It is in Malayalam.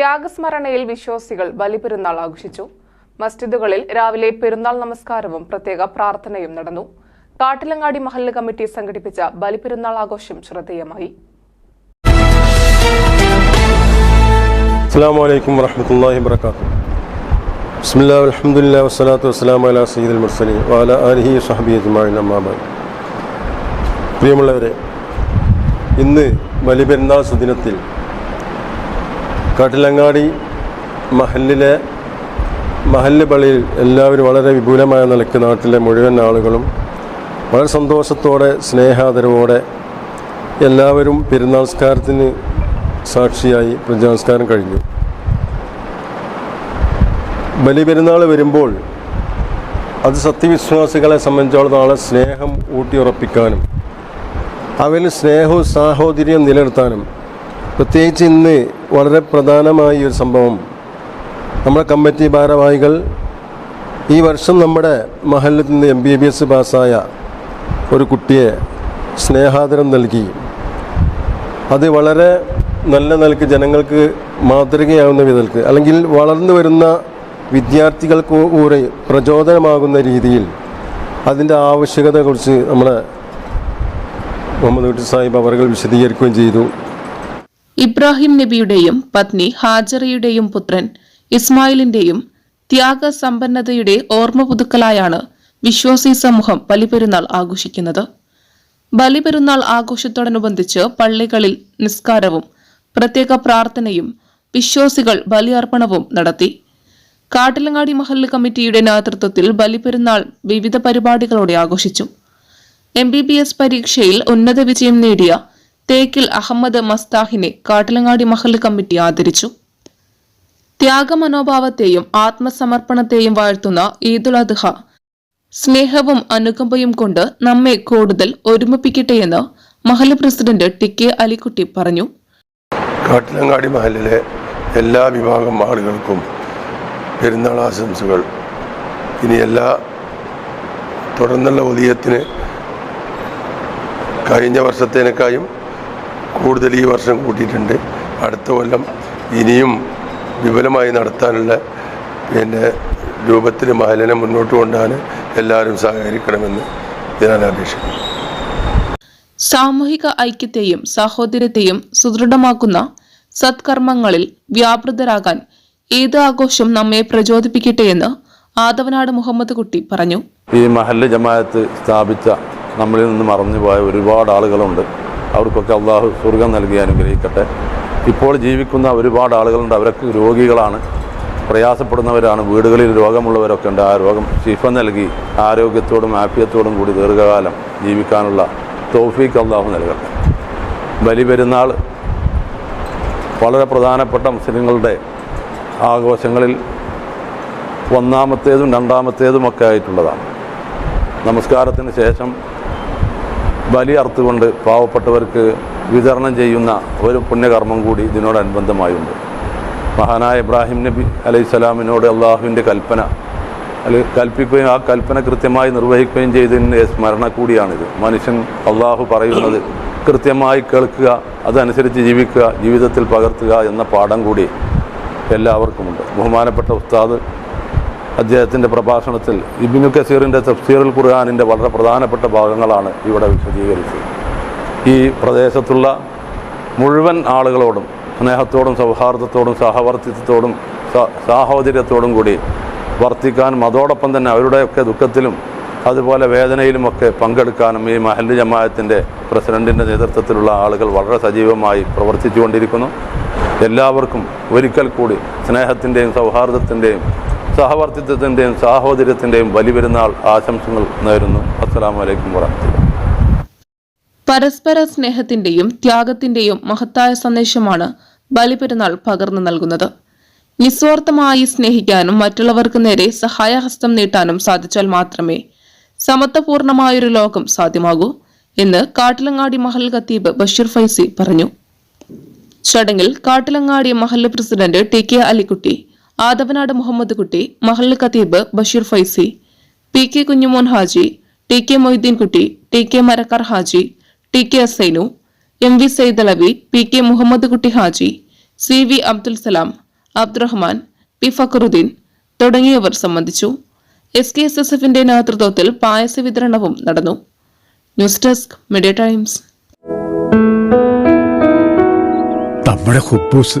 ത്യാഗസ്മരണയിൽ വിശ്വാസികൾ ബലിപെരുന്നാൾ ആഘോഷിച്ചു. മസ്ജിദുകളിൽ രാവിലെ പെരുന്നാൾ നമസ്കാരവും പ്രത്യേക പ്രാർത്ഥനയും നടന്നു. കാട്ടിലങ്ങാടി മഹല്ല് കമ്മിറ്റി സംഘടിപ്പിച്ച ബലിപെരുന്നാൾ ആഘോഷം ശ്രദ്ധേയമായി. വസ്സലാത്തു പ്രിയമുള്ളവരെ ഇന്ന് ബലിപെരുന്നാൾ സുദിനത്തിൽ കാട്ടിലങ്ങാടി മഹല്ലിലെ മഹല്ല് പള്ളിയിൽ എല്ലാവരും വളരെ വിപുലമായ നിലയ്ക്ക് നാട്ടിലെ മുഴുവൻ ആളുകളും വളരെ സന്തോഷത്തോടെ സ്നേഹാദരവോടെ എല്ലാവരും പെരുന്നാൾസ്കാരത്തിന് സാക്ഷിയായി പ്രജാസ്കാരം കഴിഞ്ഞു. ബലിപെരുന്നാൾ വരുമ്പോൾ അത് സത്യവിശ്വാസികളെ സംബന്ധിച്ചോളം നാളെ സ്നേഹം ഊട്ടിയുറപ്പിക്കാനും അവന് സ്നേഹവും സാഹോദര്യം നിലനിർത്താനും പ്രത്യേകിച്ച് ഇന്ന് വളരെ പ്രധാനമായ ഒരു സംഭവം. നമ്മുടെ കമ്മിറ്റി ഭാരവാഹികൾ ഈ വർഷം നമ്മുടെ മഹലിൽ നിന്ന് എം ബി ബി എസ് പാസ്സായ ഒരു കുട്ടിയെ സ്നേഹാദരം നൽകി. അത് വളരെ നല്ല നിലയ്ക്ക് ജനങ്ങൾക്ക് മാതൃകയാവുന്ന വിധത്തിൽ അല്ലെങ്കിൽ വളർന്നു വരുന്ന വിദ്യാർത്ഥികൾക്ക് കൂടെ പ്രചോദനമാകുന്ന രീതിയിൽ അതിന്റെ ആവശ്യകതയെക്കുറിച്ച് നമ്മുടെ മുഹമ്മദ് കുട്ടി സാഹിബ് അവർ വിശദീകരിക്കുകയും ചെയ്തു. ഇബ്രാഹിം നബിയുടെയും പത്നി ഹാജറയുടെയും പുത്രൻ ഇസ്മായിലിന്റെയും ത്യാഗ സമ്പന്നതയുടെ ഓർമ്മ പുതുക്കലായാണ് വിശ്വാസി സമൂഹം ബലിപെരുന്നാൾ ആഘോഷിക്കുന്നത്. ബലിപെരുന്നാൾ ആഘോഷത്തോടനുബന്ധിച്ച് പള്ളികളിൽ നിസ്കാരവും പ്രത്യേക പ്രാർത്ഥനയും വിശ്വാസികൾ ബലിയർപ്പണവും നടത്തി. കാട്ടിലങ്ങാടി മഹല്ല് കമ്മിറ്റിയുടെ നേതൃത്വത്തിൽ ബലിപെരുന്നാൾ വിവിധ പരിപാടികളോടെ ആഘോഷിച്ചു. എം ബി ബി എസ് പരീക്ഷയിൽ ഉന്നത വിജയം നേടിയ തേക്കിൽ അഹമ്മദ് മസ്താഹിനെ കാട്ടിലങ്ങാടി മഹൽ കമ്മിറ്റി ആദരിച്ചു. ത്യാഗമനോഭാവത്തെയും ആത്മസമർപ്പണത്തെയും വാഴ്ത്തുന്ന ഈദുൽ അദ്ഹ. സ്നേഹവും അനുകമ്പയും കൊണ്ട് നമ്മെ കൂടുതൽ ഒരുമിപ്പിക്കട്ടെയെന്ന് മഹൽ പ്രസിഡന്റ് ടി കെ അലിക്കുട്ടി പറഞ്ഞു. കാട്ടിലങ്ങാടി മഹലിലെ എല്ലാ വിഭാഗം ആളുകൾക്കും പെരുന്നാൾ ആശംസകൾ. ഇനി എല്ലാ തുടർന്നുള്ള ഉദയത്തിന് കഴിഞ്ഞ വർഷത്തേനേക്കായും കൂടുതൽ ഈ വർഷം കൂട്ടിയിട്ടുണ്ട്. അടുത്ത കൊല്ലം ഇനിയും വിപുലമായി നടത്താനുള്ള പിന്നെ രൂപത്തിൽ മഹലനെ മുന്നോട്ട് കൊണ്ടാണ് എല്ലാവരും സഹകരിക്കണമെന്ന് ഞാൻ അപേക്ഷിക്കുന്നു. സാമൂഹിക ഐക്യത്തെയും സാഹോദര്യത്തെയും സുദൃഢമാക്കുന്ന സത്കർമ്മങ്ങളിൽ വ്യാപൃതരാകാൻ ഏത് ആഘോഷം നമ്മെ പ്രചോദിപ്പിക്കട്ടെയെന്ന് ആദവനാട് മുഹമ്മദ് കുട്ടി പറഞ്ഞു. ഈ മഹല്ല ജമാഅത്ത് സ്ഥാപിച്ച നമ്മളിൽ നിന്ന് മറന്നുപോയ ഒരുപാട് ആളുകളുണ്ട്. അവർക്കൊക്കെ അള്ളാഹു സ്വർഗം നൽകി അനുഗ്രഹിക്കട്ടെ. ഇപ്പോൾ ജീവിക്കുന്ന ഒരുപാട് ആളുകളുണ്ട്. അവരൊക്കെ രോഗികളാണ്. പ്രയാസപ്പെടുന്നവരാണ്. വീടുകളിൽ രോഗമുള്ളവരൊക്കെ ഉണ്ട്. ആ രോഗം ശിഫ നൽകി ആരോഗ്യത്തോടും ആഫിയത്തോടും കൂടി ദീർഘകാലം ജീവിക്കാനുള്ള തോഫീക്ക് അള്ളാഹു നൽകട്ടെ. ബലിപെരുന്നാൾ വളരെ പ്രധാനപ്പെട്ട മുസ്ലിങ്ങളുടെ ആഘോഷങ്ങളിൽ ഒന്നാമത്തേതും രണ്ടാമത്തേതുമൊക്കെ ആയിട്ടുള്ളതാണ്. നമസ്കാരത്തിന് ശേഷം ബലി അർത്തുകൊണ്ട് പാവപ്പെട്ടവർക്ക് വിതരണം ചെയ്യുന്ന ഒരു പുണ്യകർമ്മം കൂടി ഇതിനോടനുബന്ധമായുണ്ട്. മഹാനായ ഇബ്രാഹിം നബി അലൈഹിസ്സലാമിനോട് അള്ളാഹുവിന്റെ കൽപ്പന അല്ലെ കൽപ്പിക്കുകയും ആ കൽപ്പന കൃത്യമായി നിർവഹിക്കുകയും ചെയ്തതിന്റെ സ്മരണ കൂടിയാണിത്. മനുഷ്യൻ അള്ളാഹു പറയുന്നത് കൃത്യമായി കേൾക്കുക അതനുസരിച്ച് ജീവിക്കുക ജീവിതത്തിൽ പകർത്തുക എന്ന പാഠം കൂടി എല്ലാവർക്കുമുണ്ട്. ബഹുമാനപ്പെട്ട ഉസ്താദ് അദ്ദേഹത്തിന്റെ പ്രഭാഷണത്തിൽ ഇബിനു കസീറിന്റെ തഫ്സീറുൽ ഖുർആാനിന്റെ വളരെ പ്രധാനപ്പെട്ട ഭാഗങ്ങളാണ് ഇവിടെ വിശദീകരിച്ചത്. ഈ പ്രദേശത്തുള്ള മുഴുവൻ ആളുകളോടും സ്നേഹത്തോടും സൗഹാർദ്ദത്തോടും സഹവർത്തിത്വത്തോടും സാഹോദര്യത്തോടും കൂടി വർത്തിക്കാനും അതോടൊപ്പം തന്നെ അവരുടെയൊക്കെ ദുഃഖത്തിലും അതുപോലെ വേദനയിലുമൊക്കെ പങ്കെടുക്കാനും ഈ മഹല്ല് ജമാഅത്തിന്റെ പ്രസിഡന്റിന്റെ നേതൃത്വത്തിലുള്ള ആളുകൾ വളരെ സജീവമായി പ്രവർത്തിച്ചുകൊണ്ടിരിക്കുന്നു. എല്ലാവർക്കും ഒരിക്കൽ കൂടി സ്നേഹത്തിന്റെയും സൗഹാർദ്ദത്തിന്റെയും സഹവർത്തിത്വത്തിന്റെയും സാഹോദര്യത്തിന്റെയും ബലിപെരുന്നാൾ ആശംസകൾ നേരുന്നു. അസ്സാം വലൈക്കും വാഹമത്തുള്ള പരസ്പര സ്നേഹത്തിന്റെയും ത്യാഗത്തിന്റെയും മഹത്തായ സന്ദേശമാണ് ബലിപെരുന്നാൾ പകർന്നു നൽകുന്നത്. നിസ്വാർത്ഥമായി സ്നേഹിക്കാനും മറ്റുള്ളവർക്ക് നേരെ സഹായഹസ്തം നീട്ടാനും സാധിച്ചാൽ മാത്രമേ സമത്വപൂർണമായൊരു ലോകം സാധ്യമാകൂ എന്ന് കാട്ടിലങ്ങാടി മഹൽ ഖത്തീബ് ബഷീർ ഫൈസി പറഞ്ഞു. ചടങ്ങിൽ കാട്ടിലങ്ങാടി മഹല്ല് president T K Alikkutty Adavanad Muhammad Kutty Mahal ഖത്തീബ് Basheer Faizy P K Kunjumon Haji T K Moideen Kutty T K Marakkar Haji T K Assainu M V Saidalavi P K Muhammad Kutty Haji C V Abdul Salam Abdurahman P Fakhruddin തുടങ്ങിയവർ സംബന്ധിച്ചു. എസ് കെ എസ് എസ് എഫിന്റെ നേതൃത്വത്തിൽ പായസ വിതരണവും നടന്നു. News desk media times. നമ്മുടെ കുബൂസ്